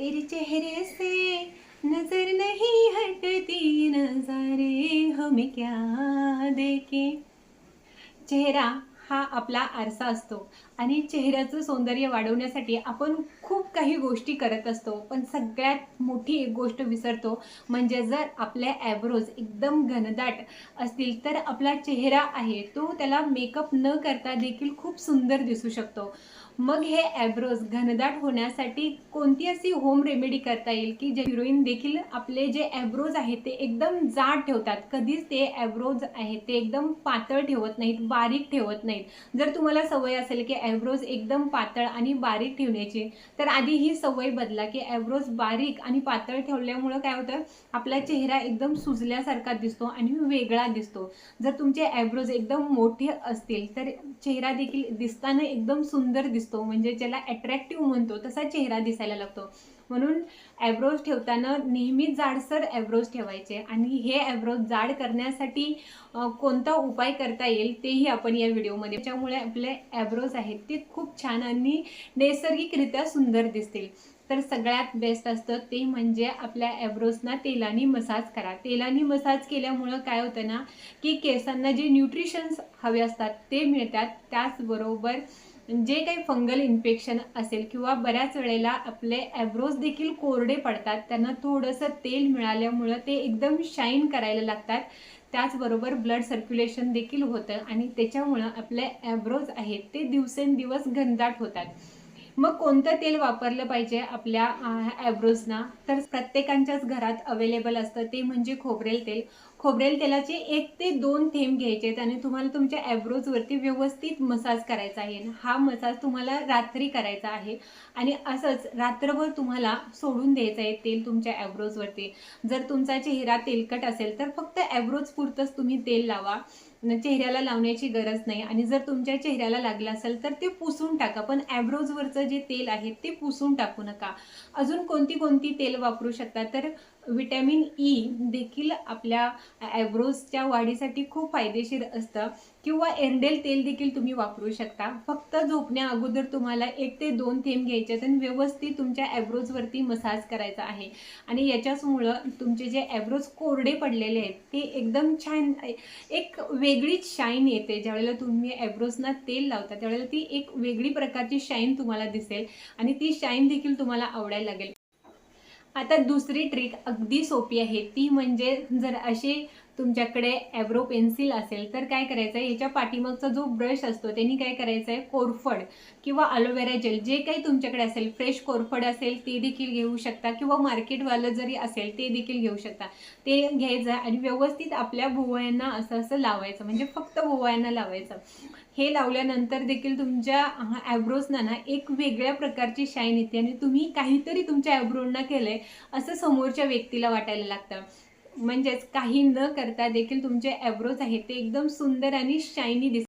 तेरे चेहरे से नजर नहीं हटती नजारे हमें क्या देखे? चेहरा हा आपला आरसा असतो. आणि चेहऱ्याचं सौंदर्य वाढवण्यासाठी आपण खूप काही गोष्टी करत असतो. पण सगळ्यात मोठी एक गोष्ट विसरतो म्हणजे जर आपल्या ॲब्रोज एकदम घनदाट असतील तर आपला चेहरा आहे तो त्याला मेकअप न करता देखील खूप सुंदर दिसू शकतो. मग हे ॲब्रोज घनदाट होण्यासाठी कोणती अशी होम रेमेडी करता येईल की जे हिरोईन देखील आपले जे ॲब्रोज आहेत ते एकदम जाड ठेवतात? कधीच ते ॲब्रोज आहेत ते एकदम पातळ ठेवत नाहीत बारीक ठेवत नाहीत. जर तुम्हाला सवय असेल की ॲब्रोज एकदम पातळ आणि बारीक ठेवण्याची. तर आधी ही सवय बदला की ॲब्रोज बारीक आणि पातळ ठेवल्यामुळं काय होतं? आपला चेहरा एकदम सुजल्यासारखा दिसतो आणि वेगळा दिसतो. जर तुमचे ॲब्रोज एकदम मोठे असतील तर चेहरा देखील दिसताना एकदम सुंदर दिसतो. म्हणजे ज्याला अट्रॅक्टिव्ह म्हणतो तसा चेहरा दिसायला लागतो. म्हणून ॲब्रोज ठेवताना नेहमी जाडसर ॲब्रोज ठेवायचे आणि हे ॲब्रोज जाड करण्यासाठी कोणता उपाय करता येईल तेही आपण या व्हिडिओमध्ये त्याच्यामुळे आपले ॲब्रोज आहेत ते खूप छान आणि नैसर्गिकरित्या सुंदर दिसतील. तर सगळ्यात बेस्ट असतं ते म्हणजे आपल्या ॲब्रोजना तेलानी मसाज करा. तेलानी मसाज केल्यामुळं काय होतं ना की केसांना जे न्यूट्रिशन्स हवे असतात ते मिळतात. त्याचबरोबर जे काही फंगल इन्फेक्शन असेल किंवा बऱ्याच वेळेला आपले ॲब्रोज देखील कोरडे पडतात त्यांना थोडंसं तेल मिळाल्यामुळं ते एकदम शाईन करायला लागतात. त्याचबरोबर ब्लड सर्क्युलेशन देखील होतं आणि त्याच्यामुळं आपले ॲब्रोज आहेत ते दिवसेंदिवस घनदाट होतात. मग कोणतं तेल वापरलं पाहिजे आपल्या ॲब्रोजना? तर प्रत्येकांच्याच घरात अवेलेबल असतं ते म्हणजे खोबरेल तेल. खोबरेल तेलाचे एक ते दोन थेंब घ्यायचे आहेत आणि तुम्हाला तुमच्या ॲब्रोजवरती व्यवस्थित मसाज करायचा आहे. हा मसाज तुम्हाला रात्री करायचा आहे. आणि असंच रात्रभर तुम्हाला सोडून द्यायचं आहे तेल तुमच्या ॲब्रोजवरती. जर तुमचा चेहरा तेलकट असेल तर फक्त ॲब्रोज पुरतंच तुम्ही तेल लावा. चेहऱ्याला लावण्याची गरज नाही. आणि जर तुमच्या चेहऱ्याला लागलं असेल तर ते पुसून टाका. पण ॲब्रोजवरचं जे तेल आहे ते पुसून टाकू नका. अजून कोणती कोणती तेल वापरू शकता? तर विटॅमिन ई देखील आपल्या ॲब्रोजच्या वाढीसाठी खूप फायदेशीर असतं. किंवा एरडेल तेल देखील तुम्ही वापरू शकता. फक्त झोपण्या अगोदर तुम्हाला एक ते दोन थेंब घ्यायचे आहेत आणि व्यवस्थित तुमच्या ॲब्रोजवरती मसाज करायचा आहे. आणि याच्याचमुळं तुमचे जे ॲब्रोज कोरडे पडलेले आहेत ते एकदम छान एक वेगळीच शाईन येते. ज्यावेळेला तुम्ही ॲब्रोजना तेल लावता त्यावेळेला ती एक वेगळी प्रकारची शाईन तुम्हाला दिसेल. आणि ती शाईन देखील तुम्हाला आवडायला लागेल. आता दुसरी ट्रिक अगदी सोपी आहे. ती म्हणजे जर असे तुमच्याकडे ॲब्रो पेन्सिल असेल तर काय करायचं आहे याच्या पाठीमागचा जो ब्रश असतो त्यांनी काय करायचं आहे कोरफड किंवा अलोवेरा जेल जे काही तुमच्याकडे असेल फ्रेश कोरफड असेल ते देखील घेऊ शकता. किंवा मार्केटवालं जरी असेल ते देखील घेऊ शकता. ते घ्यायचं आणि व्यवस्थित आपल्या भुवयांना असं असं लावायचं. म्हणजे फक्त भुवयांना लावायचं. हे लावल्यानंतर देखील तुमच्या ॲब्रोजना ना एक वेगळ्या प्रकारची शाईन येते. आणि तुम्ही काहीतरी तुमच्या ॲब्रोना केलंय असं समोरच्या व्यक्तीला वाटायला लागतं. म्हणजेच काही न करता देखील तुमचे ॲब्रोज आहेत ते एकदम सुंदर आणि शायनी दिस